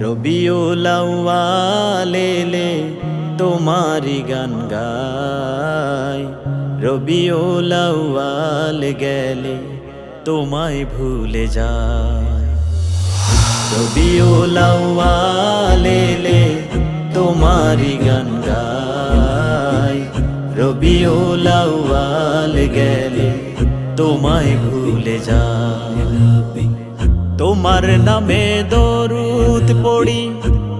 রবিউল আউয়ালেলে তোমারি গান গাই। রবিউল আউয়াল গেলে তোমায় ভুলে যায় রবিউল আউয়ালেলে তোমারি গান গাই। রবিউল আউয়াল গেলে তোমায় ভুলে যায় তোমার নামে দরুদ পড়ি,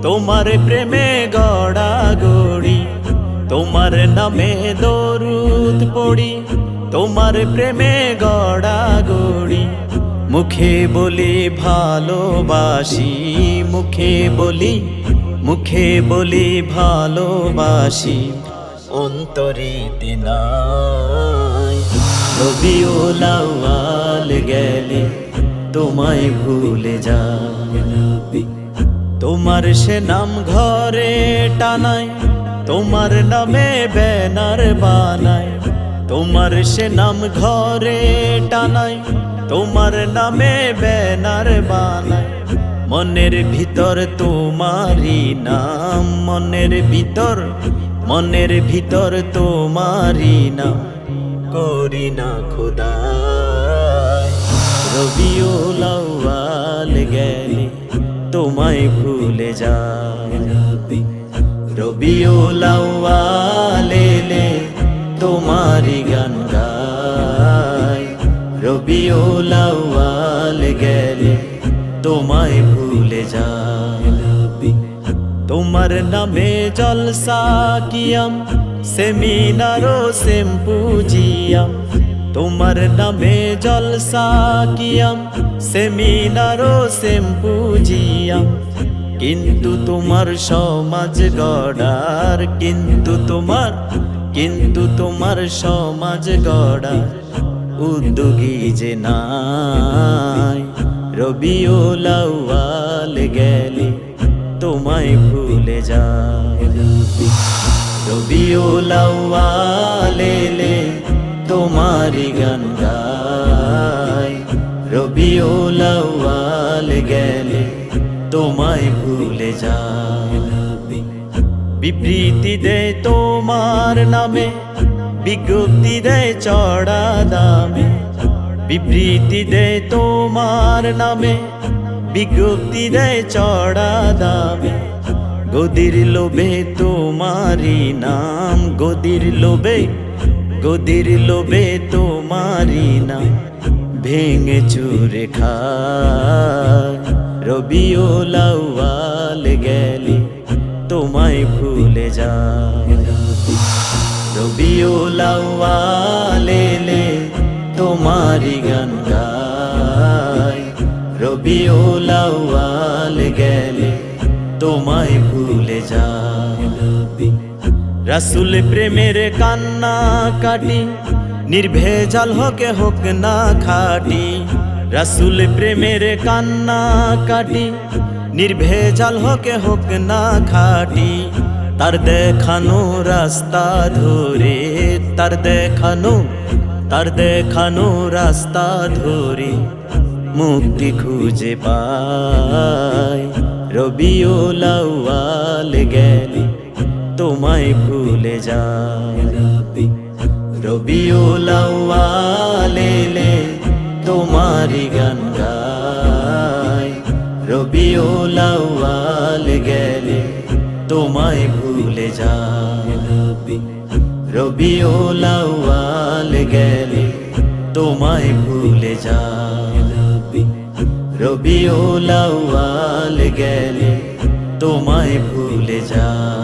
তোমার প্রেমে গড়া গড়ি, তোমার নামে দরুদ পড়ি, তোমার প্রেমে গড়া গড়ি। মুখে বলি ভালোবাসি, মুখে বলি মুখে বলি ভালোবাসি। অন্তরিতে নাই রবিউল আউয়াল গেলে তোমায় ভুলে যায় তোমার সে নাম ঘরে টানায়, তোমার নামে ব্যানার বানায়। তোমার সে নাম ঘরে টানায়, তোমার নামে ব্যানার বানায়। মনের ভিতর তোমারি নাম, মনের ভিতর মনের ভিতর তোমারি নাম। করি না খোদা। রবিউল আউয়াল গেলে তোমায় ভুলে যায়। রবিউল আউয়াল তোমারি গান গায়। রবিউল আউয়াল গেলে তোমায় ভুলে যায়। তোমার নামে জলসা কিয়াম, সেমিনারো সেম্পুজিয়াম তোমার নামে জলসা কিয়াম, সেমিনারো সেম্পুজিয়াম। কিন্তু তোমার সমাজ গড়ার, কিন্তু তোমার কিন্তু তোমার সমাজ গড়ার উদ্যোগী যে নাই। রবিউল আউয়াল গেলে তোমায় ভুলে যায়। রবিউল আউয়াল এলে তোমারি গান গাই, রবিউল আউয়াল গেলে তোমায় ভুলে যায়। বিবৃতি দেয় তোমার নামে, বিজ্ঞপ্তি দেয় চড়া দামে। বিবৃতি দেয় তোমার নামে, বিজ্ঞপ্তি দেয় চড়া দামে। গদির লোভে তোমারি নাম, গদির লোভে গদির লোভে তোমারি নাম ভেঙে চুরে খায়। রবিউল আউয়াল গেলে তোমায় ভুলে যায়। রবিউল আউয়াল তোমারি গান গায়। রবিউল আউয়াল গেলে তোমায় ভুলে যায়। রাসুল প্রেমের কান্না কাটি, নির্ভেজাল হোকে হোক না খাটি। রাসুল প্রেমের কান্না কাটি, নির্ভেজাল হোকে হোক না খাটি। তার দেখানো রাস্তা ধরে, তার দেখানো তার দেখানো রাস্তা ধরে মুক্তি খুঁজে পায়। রবিউল আউয়াল গেলে তোমায় ভুলে যায়। রবিউল আউয়াল এলে তোমারি গান গায়। রবিউল আউয়াল গেলে তোমায় ভুলে যায়। রবিউল আউয়াল গেলে তোমায় ভুলে যায়। রবিউল আউয়াল গেলে তোমায় ভুলে যায়।